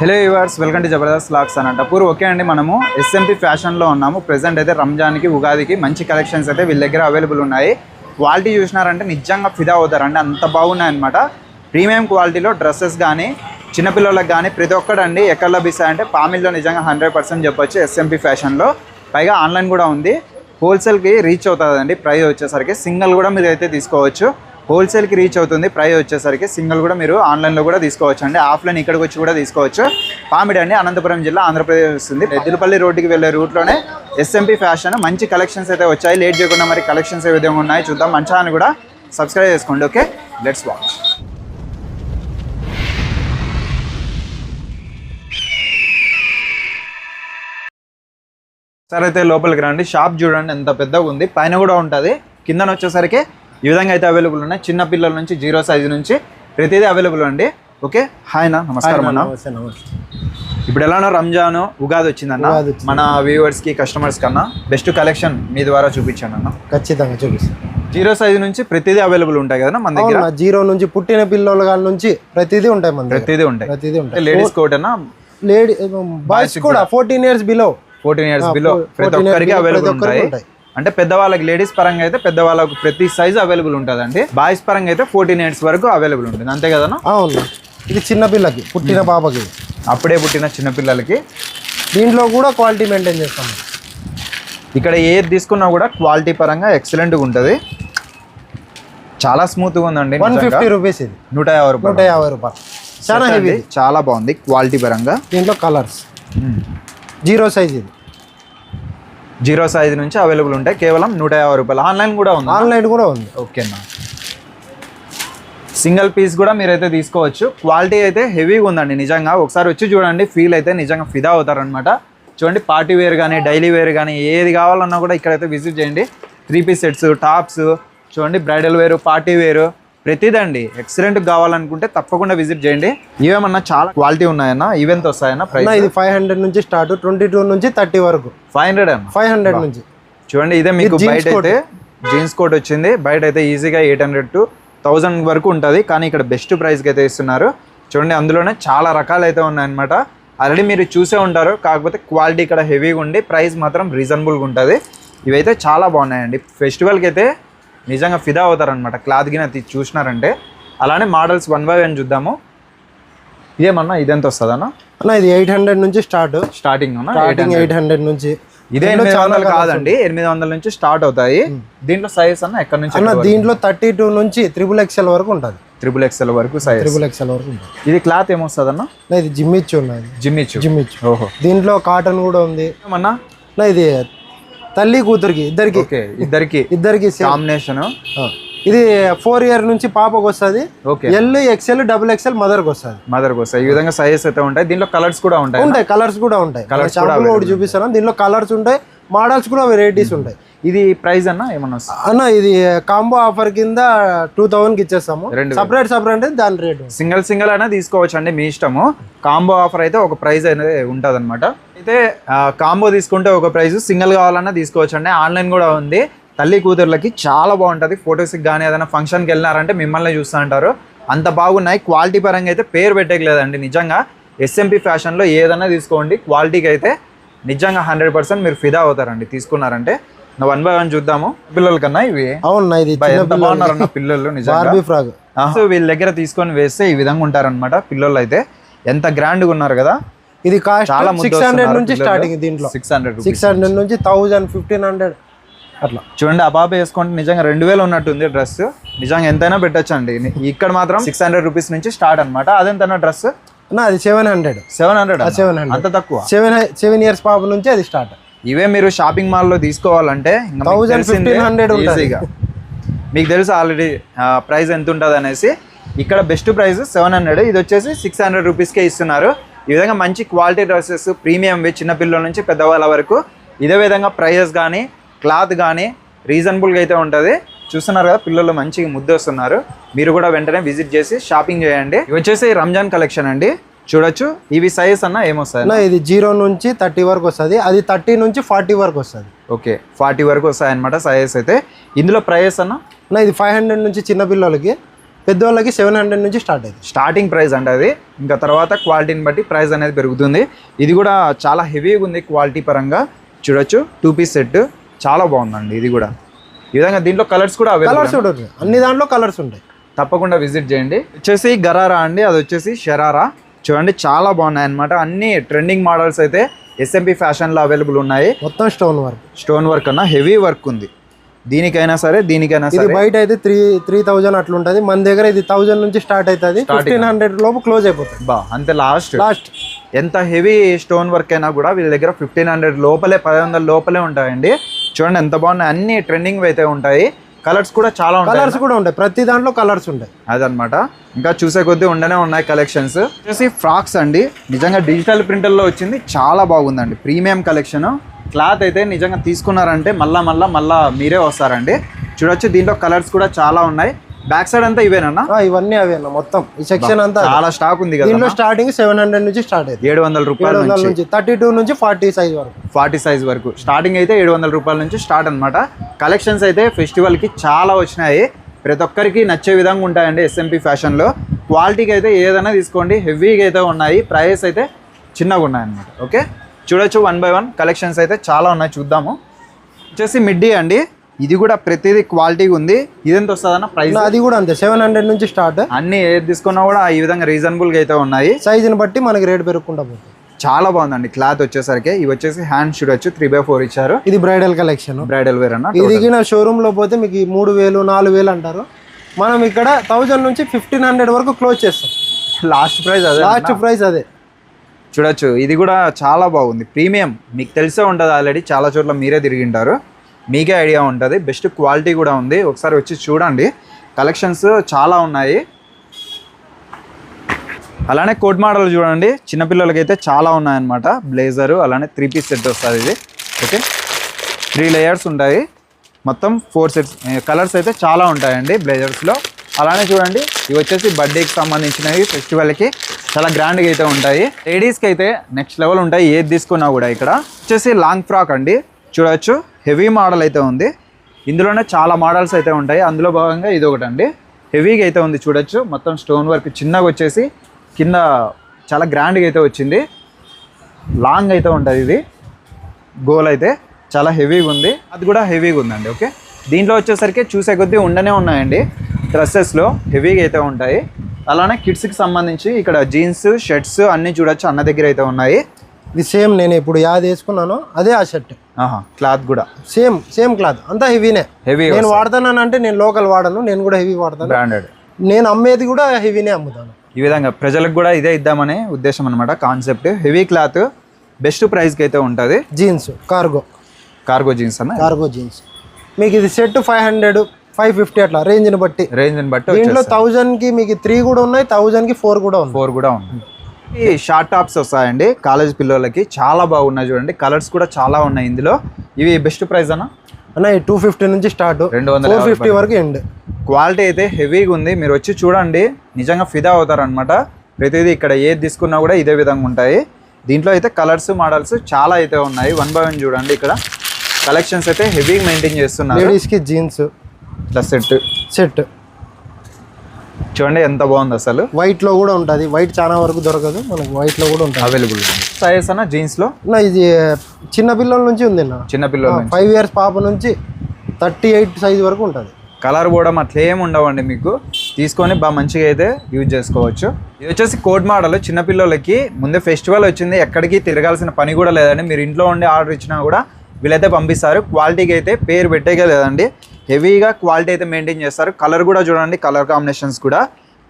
Hello viewers welcome to Jabardasth lakhs Anantapur okay అండి మనము. SMP ఫ్యాషన్లో ఉన్నాము. ప్రజెంట్ అయితే రంజాన్కి ఉగాదికి మంచి కలెక్షన్స్ అయితే వీళ్ళ దగ్గర అవైలబుల్ ఉన్నాయి. క్వాలిటీ చూసినారంటే నిజంగా ఫిదా అవుతారండి. అంత బాగున్నాయి అనమాట ప్రీమియం క్వాలిటీలో డ్రెస్సెస్ కానీ చిన్నపిల్లలకు కానీ ప్రతి ఒక్కడండి ఎక్కడ లభిస్తాయంటే పామిల్లో నిజంగా హండ్రెడ్ పర్సెంట్ చెప్పొచ్చు ఎస్ఎంపి ఫ్యాషన్లో. పైగా ఆన్లైన్ కూడా ఉంది. హోల్సేల్కి రీచ్ అవుతుందండి. ప్రైస్ వచ్చేసరికి సింగిల్ కూడా మీరు అయితే తీసుకోవచ్చు. హోల్సేల్కి రీచ్ అవుతుంది. ప్రైస్ వచ్చేసరికి సింగిల్ కూడా మీరు ఆన్లైన్లో కూడా తీసుకోవచ్చు అండి ఆఫ్లైన్ ఇక్కడికి వచ్చి కూడా తీసుకోవచ్చు. పామిడి అండి అనంతపురం జిల్లా ఆంధ్రప్రదేశ్ వస్తుంది ఎద్దులపల్లి రోడ్డుకి వెళ్ళే రూట్లోనే ఎస్ఎంపీ ఫ్యాషన్ మంచి కలెక్షన్స్ అయితే వచ్చాయి. లేట్ చేయకుండా మరి కలెక్షన్స్ ఏ విధంగా ఉన్నాయి చూద్దాం. మంచి అని కూడా సబ్స్క్రైబ్ చేసుకోండి. ఓకే? Let's watch. సరే అయితే లోపలికి రండి. షాప్ చూడండి. ఎంత పెద్దగా ఉంది. పైన కూడా ఉంటుంది. కిందన వచ్చేసరికి ఈ విధంగా అయితే అవైలబుల్ ఉన్నాయి. చిన్న పిల్లల నుంచి జీరో సైజ్ నుంచి ప్రతిదీ అవైలబుల్ అండి. ఓకే? హాయ్ అన్న నమస్కారం అన్న. ఇప్పుడు ఎలానో రంజాన్ ఉగాది వచ్చిందన్న. మన వ్యూవర్స్కి కస్టమర్స్ కన్నా బెస్ట్ కలెక్షన్ మీ ద్వారా చూపించాను అన్న. ఖచ్చితంగా చూపిస్తాను జీరో సైజ్ నుంచి ప్రతిదీ అవైలబుల్ ఉంటాయి కదా మన దగ్గర? జీరో నుంచి పుట్టిన పిల్లల కాడ నుంచి ప్రతిదీ ఉంటాయి మన ప్రతిదీ ఉంటాయి. ప్రతిదీ ఉంటాయి. లేడీస్ కోట్ అన్న? లేడీ బాయ్స్ కూడా fourteen years below fourteen years below ప్రతి 14 years ఒక్కరికి అవైలబుల్ ఉంటాయి. అంటే పెద్దవాళ్ళకి లేడీస్ పరంగా అయితే పెద్దవాళ్ళకి ప్రతి సైజ్ అవైలబుల్ ఉంటుందండి. బాయ్స్ పరంగా అయితే ఫోర్టీన్ ఇయర్స్ వరకు అవైలబుల్ ఉంటుంది. అంతే కదన్నా అవును. ఇది చిన్న పిల్లకి పుట్టిన పాపకి అప్పుడే పుట్టిన చిన్నపిల్లలకి దీంట్లో కూడా క్వాలిటీ మెయింటైన్ చేస్తాం. ఇక్కడ ఏది తీసుకున్నా కూడా క్వాలిటీ పరంగా ఎక్సలెంట్గా ఉంటుంది. చాలా స్మూత్గా ఉందండి వన్. ఫిఫ్టీ రూపీస్ ఇది. నూట యాభై రూపాయలు. నూట యాభై రూపాయలు. చాలా హెవీ. చాలా బాగుంది క్వాలిటీ పరంగా. దీంట్లో కలర్స్. జీరో సైజ్ ఇది. జీరో సైజ్ నుంచి అవైలబుల్ ఉంటాయి. కేవలం నూట యాభై రూపాయలు. ఆన్లైన్ కూడా ఉంది. ఆన్లైన్ కూడా ఉంది. ఓకేనా సింగిల్ పీస్ కూడా మీరైతే తీసుకోవచ్చు. క్వాలిటీ అయితే హెవీగా ఉందండి. నిజంగా ఒకసారి వచ్చి చూడండి. ఫీల్ అయితే నిజంగా ఫిదా అవుతారనమాట చూడండి పార్టీ వేర్ కానీ డైలీ వేర్ కానీ ఏది కావాలన్నా కూడా ఇక్కడైతే విజిట్ చేయండి. త్రీ పీస్ సెట్స్ టాప్స్ చూడండి బ్రైడల్ వేరు పార్టీ వేరు. ప్రతిదండి. ఎక్సలెంట్ కావాలనుకుంటే తప్పకుండా విజిట్ చేయండి. ఇవేమన్నా చాలా క్వాలిటీ ఉన్నాయన్న ఈవెంట్ వస్తాయన్న ప్రైస్ ఇది ఫైవ్ హండ్రెడ్ నుంచి స్టార్ట్ ట్వంటీ టూ నుంచి థర్టీ వరకు. ఫైవ్ హండ్రెడ్ ఫైవ్ హండ్రెడ్ నుంచి. చూడండి ఇదే మీకు బయట అయితే జీన్స్ కోట్ వచ్చింది. బయట అయితే ఈజీగా ఎయిట్ హండ్రెడ్ టు థౌజండ్ వరకు ఉంటుంది. కానీ ఇక్కడ బెస్ట్ ప్రైస్కి అయితే ఇస్తున్నారు. చూడండి అందులోనే చాలా రకాలు అయితే ఉన్నాయన్నమాట. ఆల్రెడీ మీరు చూసే ఉంటారు. కాకపోతే క్వాలిటీ ఇక్కడ హెవీగా ఉండి ప్రైస్ మాత్రం రీజనబుల్గా ఉంటుంది. ఇవైతే చాలా బాగున్నాయండి. ఫెస్టివల్కి అయితే నిజంగా ఫిదా అవుతారనమాట క్లాత్ గిన తీ- చూసినారంటే. అలానే మోడల్స్ వన్ బై వన్ చూద్దాము. ఇదేమన్నా? ఇదెంత వస్తుందన్న? అన్న ఇది ఎయిట్ హండ్రెడ్ నుంచి స్టార్ట్. స్టార్టింగ్ అన్న? Starting eight hundred. నుంచి. ఇదే ఎనిమిది వందలు కాదండి. ఎనిమిది వందల నుంచి స్టార్ట్ అవుతాయి. దీంట్లో సైజ్ అన్న ఎక్కడ నుంచి అన్న దీంట్లో థర్టీ టూ నుంచి త్రిబుల్ ఎక్స్ఎల్ వరకు ఉంటుంది. త్రిబుల్ ఎక్స్ఎల్ వరకు సైజ్ త్రిబుల్ ఎక్స్ఎల్ వరకు ఉంటుంది. ఇది క్లాత్ ఏమొస్తుంది అన్న అన్న, ఇది జిమ్మిచ్చు ఉన్నది జిమ్మిచ్చు. జిమ్మిచ్చు. ఓహో. దీంట్లో కాటన్ కూడా ఉంది. ఏమన్నా? అన్న, ఇది తల్లి కూతురికి ఇద్దరికి. ఇద్దరికి ఇద్దరికి. కాంబినేషన్. ఇది ఫోర్ ఇయర్ నుంచి పాపకు వస్తుంది. Okay. L XL double XL మదర్కి వస్తుంది. మదర్ వస్తాయి ఈ విధంగా సైజెస్ అయితే ఉంటాయి. దీంట్లో కలర్స్ కూడా ఉంటాయి. ఉంటాయి కలర్స్ కూడా ఉంటాయి. Colours షాంపుల్ ఒకటి చూపిస్తాను. దీంట్లో కలర్స్ ఉంటాయి మోడల్స్ కూడా వెరైటీస్ ఉంటాయి. ఇది ప్రైస్ అన్న ఏమన్నా అన్న ఇది కాంబో ఆఫర్ కింద టూ థౌసండ్కి ఇచ్చేస్తాము. సపరేట్ సపరేట్ దాని రేటు. సింగిల్ సింగిల్ అయినా తీసుకోవచ్చు అండి మీ ఇష్టము. కాంబో ఆఫర్ అయితే ఒక ప్రైస్ అనేది ఉంటుంది అనమాట అయితే కాంబో తీసుకుంటే ఒక ప్రైస్ సింగిల్ కావాలన్నా తీసుకోవచ్చు అండి. ఆన్లైన్ కూడా ఉంది. తల్లి కూతుర్లకి చాలా బాగుంటుంది. ఫొటోస్కి కానీ ఏదైనా ఫంక్షన్కి వెళ్ళినారంటే మిమ్మల్ని చూస్తూ అంటారు. అంత బాగున్నాయి. క్వాలిటీ పరంగా అయితే పేరు పెట్టలేదండి నిజంగా. ఎస్ఎంపి ఫ్యాషన్లో ఏదైనా తీసుకోండి. క్వాలిటీకి అయితే నిజంగా హండ్రెడ్ పర్సెంట్ మీరు ఫిదా అవుతారండి తీసుకున్నారంటే. వన్ బై వన్ చూద్దాము. పిల్లల కన్నా ఇవి. అవునా ఇది బాగున్నారన్న పిల్లలు నిజంగా. ఫ్రాక్ సో వీళ్ళ దగ్గర తీసుకొని వేస్తే ఈ విధంగా ఉంటారన్నమాట పిల్లలు అయితే ఎంత గ్రాండ్గా ఉన్నారు కదా. ఇది కాస్ట్ చాలా సిక్స్ హండ్రెడ్ నుంచి. స్టార్టింగ్ దీంట్లో. సిక్స్ హండ్రెడ్ సిక్స్ హండ్రెడ్ నుంచి. థౌజండ్ ఫిఫ్టీన్ హండ్రెడ్ అట్లా. చూడండి ఆ పాప వేసుకుంటే నిజంగా రెండు వేలు ఉన్నట్టుంది డ్రెస్. నిజంగా ఎంతైనా పెట్టచ్చు అండి ఇక్కడ మాత్రం సిక్స్ హండ్రెడ్ రూపీస్ నుంచి స్టార్ట్ అనమాట అదెంతనా డ్రెస్? అది seven hundred seven hundred seven hundred అంత తక్కువ? సెవెన్ సెవెన్ ఇయర్స్ పాప నుంచి అది స్టార్ట్ ఇవే మీరు షాపింగ్ మాల్లో తీసుకోవాలంటే ఇంకా మీకు 1000, తెలిసిందే 1500 ఉంటుంది. ఈజీగా మీకు తెలుసు ఆల్రెడీ ప్రైస్ ఎంత ఉంటుంది అనేసి. ఇక్కడ బెస్ట్ ప్రైస్ సెవెన్ హండ్రెడ్ ఇది వచ్చేసి సిక్స్ హండ్రెడ్ రూపీస్కే ఇస్తున్నారు. ఈ విధంగా మంచి క్వాలిటీ డ్రెస్సెస్ ప్రీమియంవి చిన్నపిల్లల నుంచి పెద్దవాళ్ళ వరకు. ఇదే విధంగా ప్రైజెస్ కానీ క్లాత్ కానీ రీజనబుల్గా అయితే ఉంటుంది. చూస్తున్నారు కదా పిల్లలు మంచిగా ముద్దు వస్తున్నారు. మీరు కూడా వెంటనే విజిట్ చేసి షాపింగ్ చేయండి. వచ్చేసి రంజాన్ కలెక్షన్ అండి. చూడొచ్చు. ఇవి సైజ్ అన్న ఏమొస్తాయి ఇది జీరో నుంచి థర్టీ వరకు వస్తుంది. అది థర్టీ నుంచి ఫార్టీ వరకు వస్తుంది. ఓకే ఫార్టీ వరకు వస్తాయి అనమాట సైజెస్ అయితే. ఇందులో ప్రైస్ అన్న? ఇది ఫైవ్ హండ్రెడ్ నుంచి చిన్న పిల్లలకి పెద్దవాళ్ళకి సెవెన్ హండ్రెడ్ నుంచి స్టార్ట్ అవుతుంది స్టార్టింగ్ ప్రైస్ అంటే అది. ఇంకా తర్వాత క్వాలిటీని బట్టి ప్రైస్ అనేది పెరుగుతుంది. ఇది కూడా చాలా హెవీగా ఉంది క్వాలిటీ పరంగా. చూడొచ్చు టూ పీస్ సెట్ చాలా బాగుందండి ఇది కూడా. ఈ విధంగా దీంట్లో కలర్స్ కూడా కలర్స్ ఉంటాయి. అన్ని దాంట్లో కలర్స్ ఉంటాయి. తప్పకుండా విజిట్ చేయండి. వచ్చేసి గరారా అండి అది వచ్చేసి షరారా. చూడండి చాలా బాగున్నాయి అనమాట అన్ని ట్రెండింగ్ మోడల్స్ అయితే ఎస్ఎంపి ఫ్యాషన్లో అవైలబుల్ ఉన్నాయి. మొత్తం స్టోన్ వర్క్ స్టోన్ వర్క్ అన్న హెవీ వర్క్ ఉంది. దీనికైనా సరే దీనికైనా సరే. బయట అయితే త్రీ త్రీ థౌజండ్ అట్లా ఉంటుంది మన దగ్గర ఇది థౌజండ్ నుంచి స్టార్ట్ అవుతుంది. ఫిఫ్టీన్ హండ్రెడ్ లోపు క్లోజ్ అయిపోతుంది. బా అంతే లాస్ట్ లాస్ట్ ఎంత హెవీ స్టోన్ వర్క్ అయినా కూడా వీళ్ళ దగ్గర ఫిఫ్టీన్ హండ్రెడ్ లోపలే పది వందల లోపలే ఉంటాయండి. చూడండి ఎంత బాగున్నాయి. అన్ని ట్రెండింగ్ అయితే ఉంటాయి. కలర్స్ కూడా చాలా ఉంటాయి కలర్స్ కూడా ఉంటాయి. ప్రతి దాంట్లో కలర్స్ ఉంటాయి. అదనమాట ఇంకా చూసే కొద్దీ ఉండనే ఉన్నాయి కలెక్షన్స్. వచ్చేసి ఫ్రాక్స్ అండి. నిజంగా డిజిటల్ ప్రింటర్లో వచ్చింది. చాలా బాగుందండి. Premium collection. క్లాత్ అయితే నిజంగా తీసుకున్నారంటే మళ్ళా మళ్ళా మళ్ళా మీరే వస్తారండి. చూడొచ్చు దీంట్లో కలర్స్ కూడా చాలా ఉన్నాయి. బ్యాక్ సైడ్ అంతా ఇవేనన్నా? ఆ, ఇవన్నీ అవే అన్న మొత్తం. ఈ సెక్షన్ అంతా. చాలా స్టాక్ ఉంది కదా దీంట్లో స్టార్టింగ్ సెవెన్ హండ్రెడ్ నుంచి స్టార్ట్ అవుతుంది ఏడు వందల రూపాయల నుంచి. థర్టీ టూ నుంచి ఫార్టీ సైజ్ వరకు. ఫార్టీ సైజ్ వరకు. స్టార్టింగ్ అయితే ఏడు వందల రూపాయల నుంచి స్టార్ట్ అనమాట కలెక్షన్స్ అయితే ఫెస్టివల్కి చాలా వచ్చినాయి. ప్రతి ఒక్కరికి నచ్చే విధంగా ఉంటాయండి ఎస్ఎంపి ఫ్యాషన్లో క్వాలిటీకి అయితే ఏదైనా తీసుకోండి. హెవీగా అయితే ఉన్నాయి. ప్రైస్ అయితే చిన్నగా ఉన్నాయన్నమాట. ఓకే చూడొచ్చు వన్ బై వన్ కలెక్షన్స్ అయితే చాలా ఉన్నాయి. చూద్దాము. వచ్చేసి మిడ్డీ అండి. ఇది కూడా ప్రతిదీ క్వాలిటీగా ఉంది. ఇదెంత వస్తుందన్న? ప్రైస్ అది కూడా అంతే. సెవెన్ హండ్రెడ్ నుంచి స్టార్ట్ అన్ని ఏది తీసుకున్నా కూడా ఈ విధంగా రీజనబుల్గా అయితే ఉన్నాయి. సైజుని బట్టి మనకి రేట్ పెరుగుకుంటా పోతుంది. చాలా బాగుందండి క్లాత్ వచ్చేసరికి. ఇవి వచ్చేసి హ్యాండ్ చూడొచ్చు త్రీ బై ఫోర్ ఇచ్చారు. ఇది బ్రైడల్ కలెక్షన్ బ్రైడల్ వేర్ అన్న ఇది నా షోరూమ్లో పోతే మీకు మూడు వేలు నాలుగు వేలు అంటారు. మనం ఇక్కడ థౌజండ్ నుంచి ఫిఫ్టీన్ హండ్రెడ్ వరకు క్లోజ్ చేస్తాం. లాస్ట్ ప్రైస్ అదే లాస్ట్ ప్రైస్ అదే. చూడొచ్చు. ఇది కూడా చాలా బాగుంది. ప్రీమియం మీకు తెలిసే ఉంటుంది ఆల్రెడీ చాలా చోట్ల మీరే తిరిగింటారు మీకే ఐడియా ఉంటుంది. బెస్ట్ క్వాలిటీ కూడా ఉంది. ఒకసారి వచ్చి చూడండి. కలెక్షన్స్ చాలా ఉన్నాయి. అలానే కోట్ మోడల్ చూడండి. చిన్నపిల్లలకి అయితే చాలా ఉన్నాయన్నమాట. బ్లేజరు అలానే త్రీ పీస్ సెట్ వస్తుంది ఇది. ఓకే? త్రీ లేయర్స్ ఉంటాయి. మొత్తం ఫోర్ సెట్స్ కలర్స్ అయితే చాలా ఉంటాయండి బ్లేజర్స్లో. అలానే చూడండి. ఇవి వచ్చేసి బర్త్డేకి సంబంధించినవి ఫెస్టివల్కి చాలా గ్రాండ్గా అయితే ఉంటాయి. లేడీస్కి అయితే నెక్స్ట్ లెవెల్ ఉంటాయి. ఏది తీసుకున్నా కూడా ఇక్కడ. వచ్చేసి లాంగ్ ఫ్రాక్ అండి. చూడవచ్చు హెవీ మోడల్ అయితే ఉంది. ఇందులోనే చాలా మోడల్స్ అయితే ఉంటాయి. అందులో భాగంగా ఇది ఒకటి అండి హెవీగా అయితే ఉంది చూడొచ్చు. మొత్తం స్టోన్ వర్క్ చిన్నగా వచ్చేసి కింద చాలా గ్రాండ్గా అయితే వచ్చింది. లాంగ్ అయితే ఉంటుంది ఇది. గోల్ అయితే చాలా హెవీగా ఉంది. అది కూడా హెవీగా ఉందండి ఓకే? దీంట్లో వచ్చేసరికి చూసే కొద్దీ ఉండనే ఉన్నాయండి. డ్రెస్సెస్లో హెవీగా అయితే ఉంటాయి. అలానే కిడ్స్కి సంబంధించి ఇక్కడ జీన్స్ షర్ట్స్ అన్నీ చూడొచ్చు. అన్న దగ్గర అయితే ఉన్నాయి. ఇది సేమ్ నేను ఇప్పుడు యాది వేసుకున్నానో అదే ఆ షర్ట్. క్లాత్ కూడా. Same same cloth. అంతా హెవీనే. హెవీ నేను వాడతాను అంటే నేను లోకల్ వాడను నేను కూడా హెవీ వాడతాను. బ్రాండెడ్ నేను అమ్మేది కూడా హెవీనే అమ్ముతాను. ఈ విధంగా ప్రజలకు కూడా ఇదే ఇద్దామనే ఉద్దేశం అనమాట కాన్సెప్ట్ హెవీ క్లాత్ బెస్ట్ ప్రైస్కి అయితే ఉంటుంది. జీన్స్ కార్గో కార్గో జీన్స్ అన్న? కార్గో జీన్స్ మీకు ఇది set five hundred five fifty అట్లా రేంజ్ని బట్టి. రేంజ్ని బట్టి దీంట్లో థౌజండ్కి మీకు త్రీ కూడా ఉన్నాయి థౌజండ్కి ఫోర్ కూడా ఉన్నాయి. ఫోర్ కూడా ఉంది ఈ షార్ట్ టాప్స్ వస్తాయండి. కాలేజ్ పిల్లలకి చాలా బాగున్నాయి చూడండి. కలర్స్ కూడా చాలా ఉన్నాయి ఇందులో. ఇవి బెస్ట్ ప్రైస్ అన్న? అన్న టూ ఫిఫ్టీ నుంచి స్టార్ట్ రెండు వందల ఫిఫ్టీ వరకు ఎండ్ క్వాలిటీ అయితే హెవీగా ఉంది. మీరు వచ్చి చూడండి. నిజంగా ఫిదా అవుతారు అనమాట ప్రతిదీ ఇక్కడ ఏది తీసుకున్నా కూడా ఇదే విధంగా ఉంటాయి. దీంట్లో అయితే కలర్స్ మోడల్స్ చాలా అయితే ఉన్నాయి. వన్ బై వన్ చూడండి ఇక్కడ. కలెక్షన్స్ అయితే హెవీగా మెయింటైన్ చేస్తున్నారు. లేడీస్కి జీన్స్ ఇట్లా సెట్ సెట్ చూడండి ఎంత బాగుంది అసలు. వైట్లో కూడా ఉంటుంది. వైట్ చాలా వరకు దొరకదు. మనకు వైట్లో కూడా ఉంటుంది అవైలబుల్ సైజ్ అన్న జీన్స్లో అన్న ఇది చిన్న పిల్లల నుంచి ఉంది అన్న. చిన్నపిల్లల నుంచి. ఫైవ్ ఇయర్స్ పాప నుంచి థర్టీ ఎయిట్ సైజ్ వరకు ఉంటుంది. కలర్ పోవడం అట్లా ఏమి ఉండవండి మీకు. తీసుకొని బాగా మంచిగా అయితే యూజ్ చేసుకోవచ్చు. ఇది వచ్చేసి కోడ్ మోడల్. చిన్నపిల్లలకి ముందే ఫెస్టివల్ వచ్చింది. ఎక్కడికి తిరగాల్సిన పని కూడా లేదండి. మీరు ఇంట్లో ఉండి ఆర్డర్ ఇచ్చినా కూడా వీళ్ళైతే పంపిస్తారు. క్వాలిటీకి అయితే పేరు పెట్టేకే లేదండి. హెవీగా క్వాలిటీ అయితే మెయింటైన్ చేస్తారు. కలర్ కూడా చూడండి కలర్ కాంబినేషన్స్ కూడా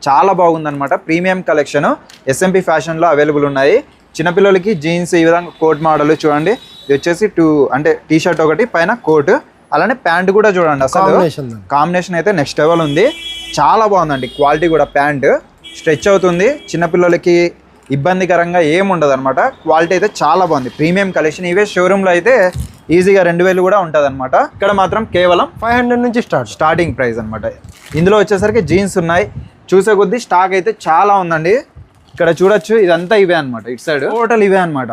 చాలా బాగుందన్నమాట. ప్రీమియం కలెక్షన్ ఎస్ఎంపి ఫ్యాషన్లో అవైలబుల్ ఉన్నాయి. చిన్నపిల్లలకి జీన్స్ ఈ విధంగా కోట్ మోడల్ చూడండి. ఇది వచ్చేసి టూ అంటే టీ షర్ట్ ఒకటి పైన కోట్ అలానే ప్యాంట్ కూడా చూడండి అసలు. కాంబినేషన్ కాంబినేషన్ అయితే నెక్స్ట్ లెవెల్ ఉంది. చాలా బాగుందండి క్వాలిటీ కూడా ప్యాంట్. స్ట్రెచ్ అవుతుంది. చిన్నపిల్లలకి ఇబ్బందికరంగా ఏం ఉండదు అనమాట క్వాలిటీ అయితే చాలా బాగుంది. ప్రీమియం కలెక్షన్ ఇవే షోరూంలో అయితే ఈజీగా రెండు వేలు కూడా ఉంటుంది అనమాట ఇక్కడ మాత్రం కేవలం ఫైవ్ హండ్రెడ్ నుంచి స్టార్ట్. స్టార్టింగ్ ప్రైస్ అనమాట ఇందులో వచ్చేసరికి జీన్స్ ఉన్నాయి. చూసే కొద్దీ స్టాక్ అయితే చాలా ఉందండి. ఇక్కడ చూడొచ్చు ఇదంతా ఇవే అనమాట ఇటు సైడ్ టోటల్ ఇవే అనమాట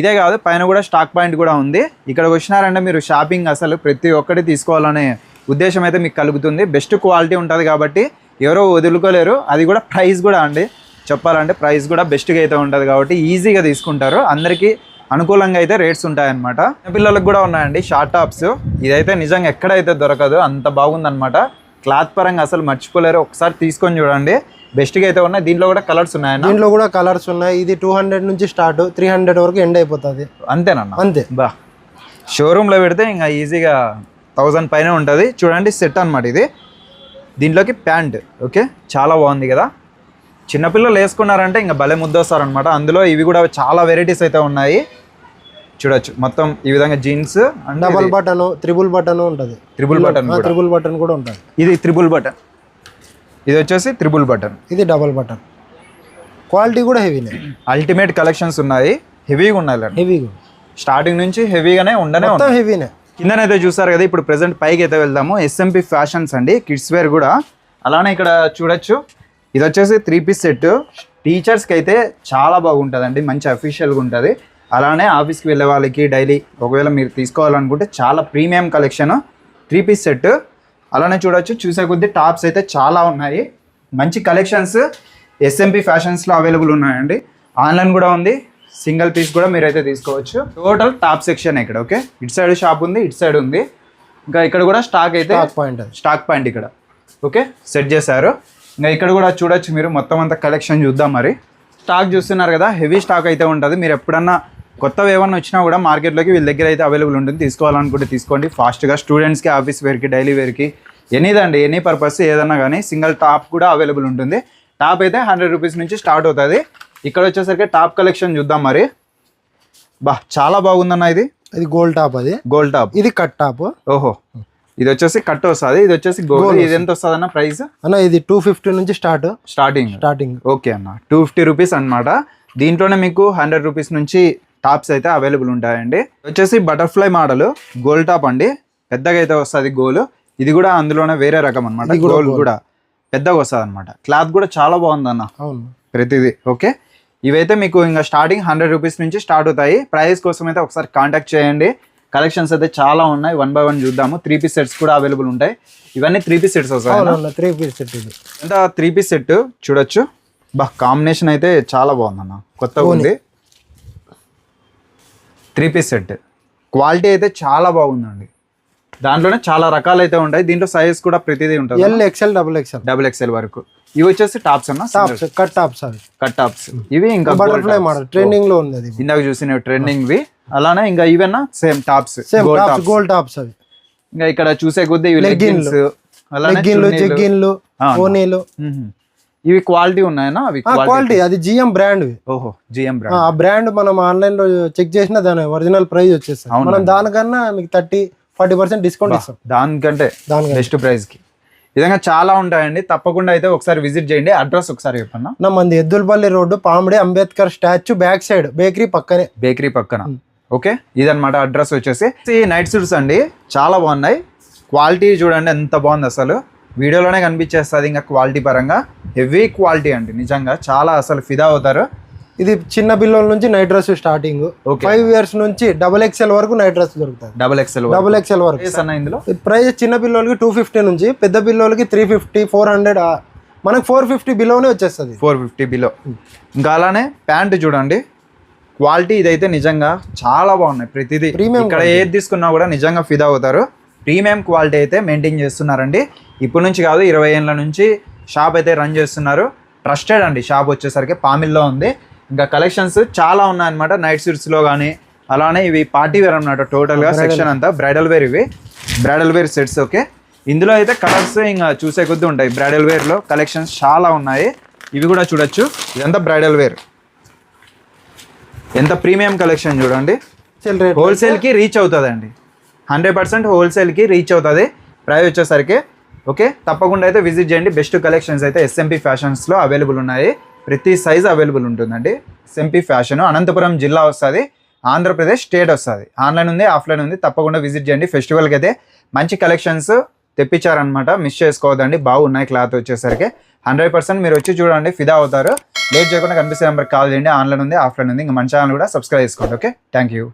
ఇదే కాదు పైన కూడా స్టాక్ పాయింట్ కూడా ఉంది. ఇక్కడికి వచ్చినారంటే మీరు షాపింగ్ అసలు ప్రతి ఒక్కటి తీసుకోవాలనే ఉద్దేశం అయితే మీకు కలుగుతుంది. బెస్ట్ క్వాలిటీ ఉంటుంది కాబట్టి ఎవరో వదులుకోలేరు. అది కూడా ప్రైస్ కూడా అండి. చెప్పాలంటే ప్రైస్ కూడా బెస్ట్గా అయితే ఉంటుంది కాబట్టి ఈజీగా తీసుకుంటారు. అందరికీ అనుకూలంగా అయితే రేట్స్ ఉంటాయన్నమాట. పిల్లలకు కూడా ఉన్నాయండి షార్ట్ టాప్స్ ఇదైతే నిజంగా ఎక్కడైతే దొరకదు అంత బాగుందన్నమాట. క్లాత్ పరంగా అసలు మర్చిపోలేరు. ఒకసారి తీసుకొని చూడండి. బెస్ట్గా అయితే ఉన్నాయి. దీంట్లో కూడా కలర్స్ ఉన్నాయన్న దీంట్లో కూడా కలర్స్ ఉన్నాయి. ఇది టూ హండ్రెడ్ నుంచి స్టార్ట్ త్రీ హండ్రెడ్ వరకు ఎండ్ అయిపోతుంది. అంతేనన్న? అంతే. బా. షోరూంలో పెడితే ఇంకా ఈజీగా థౌజండ్ పైన ఉంటుంది. చూడండి సెట్ అన్నమాట ఇది. దీంట్లోకి ప్యాంట్ ఓకే? చాలా బాగుంది కదా? చిన్నపిల్లలు వేసుకున్నారంటే ఇంకా భలే ముద్దొస్తారనమాట అందులో ఇవి కూడా చాలా వెరైటీస్ అయితే ఉన్నాయి. చూడొచ్చు. మొత్తం ఈ విధంగా jeans and double button triple button ఉంటుంది. త్రిబుల్ బటన్ త్రిబుల్ బటన్ కూడా. ఉంటుంది. ఇది త్రిబుల్ బటన్ ఇది వచ్చేసి త్రిబుల్ బటన్ ఇది డబల్ బటన్ క్వాలిటీ కూడా హెవీనే అల్టిమేట్ కలెక్షన్స్ ఉన్నాయి. హెవీగా ఉన్నాయి హెవీగా స్టార్టింగ్ నుంచి హెవీగానే ఉండనే హెవీనే కిందనైతే చూసారు కదా ఇప్పుడు ప్రెసెంట్ పైకి అయితే వెళ్దాము. ఎస్ఎంపి ఫ్యాషన్స్ అండి కిడ్స్ వేర్ కూడా. అలానే ఇక్కడ చూడొచ్చు. ఇది వచ్చేసి త్రీ పీస్ సెట్ టీచర్స్కి అయితే చాలా బాగుంటుందండి మంచి అఫీషియల్గా ఉంటుంది. అలానే ఆఫీస్కి వెళ్ళే వాళ్ళకి డైలీ ఒకవేళ మీరు తీసుకోవాలనుకుంటే చాలా premium collection three piece set అలానే చూడొచ్చు చూసే కొద్దీ టాప్స్ అయితే చాలా ఉన్నాయి. మంచి కలెక్షన్స్ ఎస్ఎంపి ఫ్యాషన్స్లో అవైలబుల్ ఉన్నాయండి. ఆన్లైన్ కూడా ఉంది. సింగిల్ పీస్ కూడా మీరైతే తీసుకోవచ్చు. టోటల్ టాప్ సెక్షన్ ఇక్కడ ఓకే ఇటు సైడ్ షాప్ ఉంది ఇటు సైడ్ ఉంది. ఇంకా ఇక్కడ కూడా స్టాక్ అయితే పాయింట్ స్టాక్ పాయింట్ ఇక్కడ ఓకే సెట్ చేశారు. ఇంకా ఇక్కడ కూడా చూడొచ్చు మీరు మొత్తం అంతా కలెక్షన్ చూద్దాం మరి. స్టాక్ చూస్తున్నారు కదా హెవీ స్టాక్ అయితే ఉంటుంది. మీరు ఎప్పుడన్నా కొత్తవి ఏమన్నా వచ్చినా కూడా మార్కెట్లోకి వీళ్ళ దగ్గర అయితే అవైలబుల్ ఉంటుంది. తీసుకోవాలనుకుంటే తీసుకోండి. ఫాస్ట్గా స్టూడెంట్స్కి ఆఫీస్ వేర్కి డైలీ వేర్కి ఎనీదండి ఎనీ పర్పస్ ఏదన్నా కానీ సింగిల్ టాప్ కూడా అవైలబుల్ ఉంటుంది. టాప్ అయితే హండ్రెడ్ రూపీస్ నుంచి స్టార్ట్ అవుతుంది. ఇక్కడ వచ్చేసరికి టాప్ కలెక్షన్ చూద్దాం మరి. బా చాలా బాగుందన్న ఇది. ఇది గోల్డ్ టాప్ అది. Gold top. ఇది కట్ టాప్. ఓహో. ఇది వచ్చేసి కట్ వస్తుంది. ఇది వచ్చేసి గోల్డ్. ఇది ఎంత వస్తుంది అన్న ప్రైస్ అన్న ఇది టూ ఫిఫ్టీ నుంచి స్టార్ట్ స్టార్టింగ్ స్టార్టింగ్ ఓకే అన్న. టూ ఫిఫ్టీ రూపీస్ అనమాట దీంట్లోనే మీకు హండ్రెడ్ రూపీస్ నుంచి టాప్స్ అయితే అవైలబుల్ ఉంటాయండి. వచ్చేసి బటర్ఫ్లై మోడల్ గోల్డ్ టాప్ అండి. పెద్దగా అయితే వస్తుంది గోల్. ఇది కూడా అందులోనే వేరే రకం అనమాట గోల్ కూడా పెద్దగా వస్తుంది అనమాట క్లాత్ కూడా చాలా బాగుంది అన్న అవును. ప్రతిదీ. ఓకే ఇవైతే మీకు ఇంకా స్టార్టింగ్ హండ్రెడ్ రూపీస్ నుంచి స్టార్ట్ అవుతాయి. ప్రైస్ కోసం అయితే ఒకసారి కాంటాక్ట్ చేయండి. కలెక్షన్స్ అయితే చాలా ఉన్నాయి. వన్ బై వన్ చూద్దాము. త్రీ పీస్ సెట్స్ కూడా అవైలబుల్ ఉంటాయి. ఇవన్నీ త్రీ పీస్ సెట్స్ వస్తాయి త్రీ పీస్ సెట్ ఇది. ఎంత? త్రీ పీస్ సెట్ చూడొచ్చు. బా కాంబినేషన్ అయితే చాలా బాగుందన్న. కొత్తగా ఉంది. త్రీ పీస్ సెట్ క్వాలిటీ అయితే చాలా బాగుందండి. దాంట్లోనే చాలా రకాలు అయితే ఉంటాయి. దీంట్లో సైజ్ కూడా ప్రతిదీ ఉంటుంది? L XL double XL double XL వరకు. ఇవి వచ్చేసి టాప్స్ అన్న? టాప్స్ కట్ టాప్స్ అవి కట్ టాప్స్ ఇవి ఇంకా బటర్ఫ్లై మోడల్ ట్రెండింగ్లో ఉంది ఇందాక చూసిన ట్రెండింగ్ వి. అలానే ఇంకా ఇవన్నా? Same tops same tops gold tops అవి. ఇంకా ఇక్కడ చూసే కొద్దీ ఇవి లెగ్గిన్స్ లెగ్గిన్లు. జగ్గిన్లు ఓనీలు. ఇవి క్వాలిటీ ఉన్నాయన్నా అవి క్వాలిటీ అది జిఎం బ్రాండ్ ఓహో జిఎం ఆ బ్రాండ్ బ్రాండ్ మనం ఆన్లైన్లో చెక్ చేసినా దాని ఒరిజినల్ ప్రైస్ వచ్చేస్తుంది. అవునా? మనం దానికన్నా మీకు థర్టీ ఫార్టీ పర్సెంట్ డిస్కౌంట్ ఇస్తాం. దానికంటే దానికంటే. బెస్ట్ ప్రైస్కి. విధంగా చాలా ఉంటాయండి. తప్పకుండా అయితే ఒకసారి విజిట్ చేయండి. అడ్రస్ ఒకసారి చెప్పన్నా నా మంది Eddulapalli road Pamidi Ambedkar statue back side bakery పక్కనే. బేకరీ పక్కన. ఓకే? ఇదన్నమాట అడ్రస్ వచ్చేసి. ఈ నైట్ సూట్స్ అండి చాలా బాగున్నాయి. క్వాలిటీ చూడండి ఎంత బాగుంది అసలు. వీడియోలోనే కనిపించేస్తుంది ఇంకా క్వాలిటీ పరంగా. హెవీ క్వాలిటీ అండి నిజంగా. చాలా అసలు ఫిదా అవుతారు. ఇది చిన్న పిల్లల నుంచి night dress starting. Five years నుంచి డబుల్ ఎక్స్ఎల్ వరకు నైట్ డ్రెస్ దొరుకుతాయి. డబుల్ ఎక్స్ఎల్ డబుల్ ఎక్స్ఎల్ వరకు. ప్రైస్ చిన్న పిల్లలకి టూ ఫిఫ్టీ నుంచి పెద్ద పిల్లలకి త్రీ ఫిఫ్టీ ఫోర్ హండ్రెడ్ మనకు ఫోర్ ఫిఫ్టీ బిలోనే వచ్చేస్తుంది. Four fifty below. ఇంకా అలానే ప్యాంట్ చూడండి. క్వాలిటీ ఇదైతే నిజంగా చాలా బాగున్నాయి ప్రతిదీ. Premium ఇక్కడ ఏది తీసుకున్నా కూడా నిజంగా ఫిదా అవుతారు. ప్రీమియం క్వాలిటీ అయితే మెయింటైన్ చేస్తున్నారండి. ఇప్పటి నుంచి కాదు ఇరవై ఏళ్ళ నుంచి షాప్ అయితే రన్ చేస్తున్నారు. ట్రస్టెడ్ అండి షాప్ వచ్చేసరికి పామిల్లో ఉంది. ఇంకా కలెక్షన్స్ చాలా ఉన్నాయన్నమాట. నైట్ సూట్స్లో కానీ అలానే ఇవి పార్టీ వేర్ అన్నమాట టోటల్గా సెక్షన్ అంతా బ్రైడల్ వేర్ ఇవి. బ్రైడల్ వేర్ సెట్స్ ఓకే ఇందులో అయితే కలర్స్ ఇంకా చూసే కొద్దీ ఉంటాయి. బ్రైడల్ వేర్లో కలెక్షన్స్ చాలా ఉన్నాయి. ఇవి కూడా చూడొచ్చు. ఇదంతా బ్రైడల్ వేర్. ఎంత ప్రీమియం కలెక్షన్ చూడండి. రేట్ హోల్సేల్కి రీచ్ అవుతుందండి. హండ్రెడ్ పర్సెంట్ హోల్సేల్కి రీచ్ అవుతుంది. ప్రైస్ వచ్చేసరికి ఓకే తప్పకుండా అయితే విజిట్ చేయండి. బెస్ట్ కలెక్షన్స్ అయితే ఎస్ఎంపి ఫ్యాషన్స్లో అవైలబుల్ ఉన్నాయి. ప్రతి సైజ్ అవైలబుల్ ఉంటుందండి. సెంపి ఫ్యాషన్. అనంతపురం జిల్లా వస్తుంది. ఆంధ్రప్రదేశ్ స్టేట్ వస్తుంది. ఆన్లైన్ ఉంది ఆఫ్లైన్ ఉంది. తప్పకుండా విజిట్ చేయండి. ఫెస్టివల్కి అయితే మంచి కలెక్షన్స్ తెప్పించారనమాట మిస్ చేసుకోవద్దండి. బాగున్నాయి క్లాత్ వచ్చేసరికి. హండ్రెడ్ పర్సెంట్ మీరు వచ్చి చూడండి. ఫిదా అవుతారు. లేట్ చేయకుండా కనిపిస్తే నెంబర్ కాల్ చేయండి. ఆన్లైన్ ఉంది ఆఫ్లైన్ ఉంది. ఇంకా మన ఛానల్ కూడా సబ్స్క్రైబ్ చేసుకోండి. ఓకే? Thank you